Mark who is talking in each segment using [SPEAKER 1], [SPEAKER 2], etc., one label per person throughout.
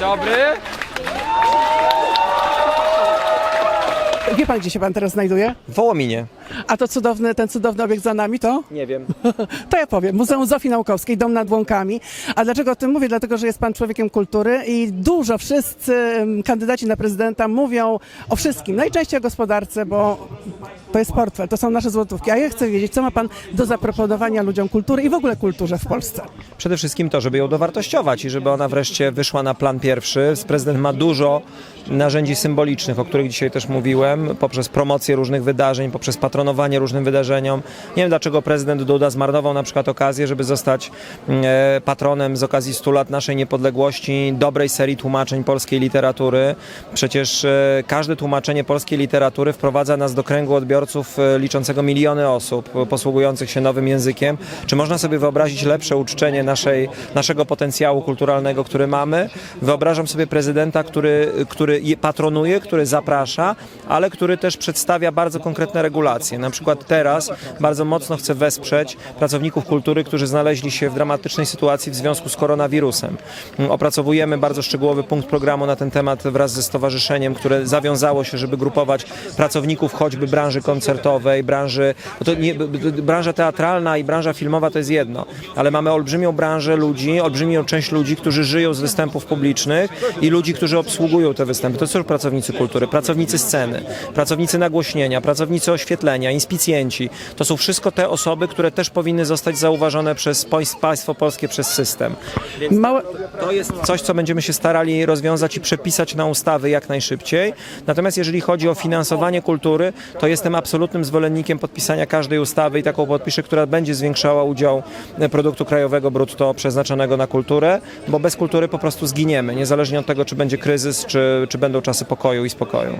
[SPEAKER 1] dobry.
[SPEAKER 2] Wie pan, gdzie się pan teraz znajduje?
[SPEAKER 3] W Wołominie.
[SPEAKER 2] A to cudowny, ten cudowny obiekt za nami to?
[SPEAKER 3] Nie wiem.
[SPEAKER 2] To ja powiem. Muzeum Zofii Naukowskiej, Dom nad Łąkami. A dlaczego o tym mówię? Dlatego, że jest pan człowiekiem kultury i dużo wszyscy kandydaci na prezydenta mówią o wszystkim. Najczęściej o gospodarce, bo to jest portfel, to są nasze złotówki. A ja chcę wiedzieć, co ma pan do zaproponowania ludziom kultury i w ogóle kulturze w Polsce.
[SPEAKER 3] Przede wszystkim to, żeby ją dowartościować i żeby ona wreszcie wyszła na plan pierwszy. Prezydent ma dużo narzędzi symbolicznych, o których dzisiaj też mówiłem, poprzez promocję różnych wydarzeń, poprzez patronowanie różnym wydarzeniom. Nie wiem, dlaczego prezydent Duda zmarnował na przykład okazję, żeby zostać e, patronem z okazji 100 lat naszej niepodległości, dobrej serii tłumaczeń polskiej literatury. Przecież e, każde tłumaczenie polskiej literatury wprowadza nas do kręgu odbiorców e, liczącego miliony osób posługujących się nowym językiem. Czy można sobie wyobrazić lepsze uczczenie naszej, naszego potencjału kulturalnego, który mamy? Wyobrażam sobie prezydenta, który, który je patronuje, który zaprasza, ale który też przedstawia bardzo konkretne regulacje. Na przykład teraz bardzo mocno chce wesprzeć pracowników kultury, którzy znaleźli się w dramatycznej sytuacji w związku z koronawirusem. Opracowujemy bardzo szczegółowy punkt programu na ten temat wraz ze stowarzyszeniem, które zawiązało się, żeby grupować pracowników choćby branży koncertowej, branży, to nie, branża teatralna i branża filmowa to jest jedno, ale mamy olbrzymią branżę ludzi, olbrzymią część ludzi, którzy żyją z występów publicznych i ludzi, którzy obsługują te występy. To są pracownicy kultury, pracownicy sceny, pracownicy nagłośnienia, pracownicy oświetlenia, inspicjenci. To są wszystko te osoby, które też powinny zostać zauważone przez państwo polskie, przez system.
[SPEAKER 2] Małe...
[SPEAKER 3] To jest coś, co będziemy się starali rozwiązać i przepisać na ustawy jak najszybciej. Natomiast jeżeli chodzi o finansowanie kultury, to jestem absolutnym zwolennikiem podpisania każdej ustawy i taką podpiszę, która będzie zwiększała udział e, produktu krajowego brutto przeznaczonego na kulturę, bo bez kultury po prostu zginiemy, niezależnie od tego, czy będzie kryzys, czy, czy będą czasy pokoju i spokoju.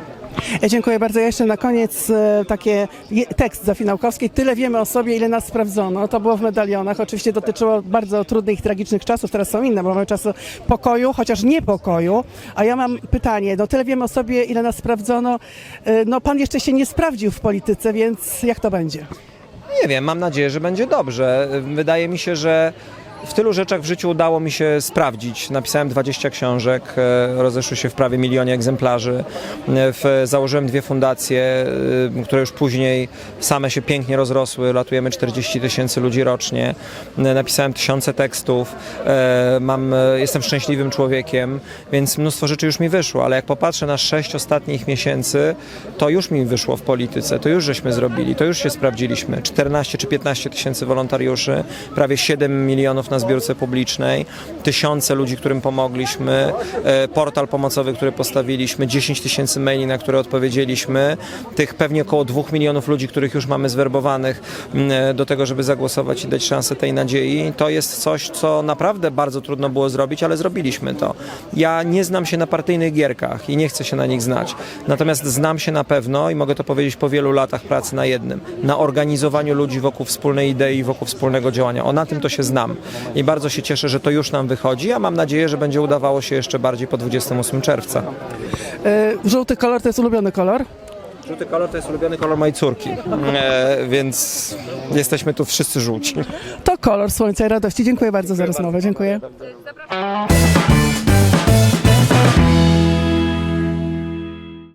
[SPEAKER 2] Ja dziękuję bardzo. Ja jeszcze na koniec e, takie tekst Zofii Naukowskiej. Tyle wiemy o sobie, ile nas sprawdzono. To było w medalionach. Oczywiście dotyczyło bardzo trudnych tragicznych czasów. Teraz są inne, bo mamy czasy pokoju, chociaż nie pokoju. A ja mam pytanie. No tyle wiemy o sobie, ile nas sprawdzono. E, No pan jeszcze się nie sprawdził w polityce, więc jak to będzie?
[SPEAKER 3] Nie wiem, mam nadzieję, że będzie dobrze. Wydaje mi się, że w tylu rzeczach w życiu udało mi się sprawdzić. Napisałem 20 książek, e, rozeszły się w prawie milionie egzemplarzy. E, założyłem dwie fundacje, e, które już później same się pięknie rozrosły. Latujemy 40 tysięcy ludzi rocznie. Napisałem tysiące tekstów. Mam, jestem szczęśliwym człowiekiem, więc mnóstwo rzeczy już mi wyszło, ale jak popatrzę na sześć ostatnich miesięcy, to już mi wyszło w polityce, to już żeśmy zrobili, to już się sprawdziliśmy. 14 czy 15 tysięcy wolontariuszy, prawie 7 milionów na zbiórce publicznej, tysiące ludzi, którym pomogliśmy, e, portal pomocowy, który postawiliśmy, 10 tysięcy maili, na które odpowiedzieliśmy, tych pewnie około 2 milionów ludzi, których już mamy zwerbowanych e, do tego, żeby zagłosować i dać szansę tej nadziei. To jest coś, co naprawdę bardzo trudno było zrobić, ale zrobiliśmy to. Ja nie znam się na partyjnych gierkach i nie chcę się na nich znać. Natomiast znam się na pewno i mogę to powiedzieć po wielu latach pracy na jednym, na organizowaniu ludzi wokół wspólnej idei, wokół wspólnego działania. O na tym to się znam i bardzo się cieszę, że to już nam wychodzi, a mam nadzieję, że będzie udawało się jeszcze bardziej po 28 czerwca.
[SPEAKER 2] E, Żółty kolor to jest ulubiony kolor.
[SPEAKER 3] Żółty kolor to jest ulubiony kolor mojej córki, e, więc jesteśmy tu wszyscy żółci.
[SPEAKER 2] To kolor słońca i radości. Dziękuję bardzo za rozmowę. Dziękuję.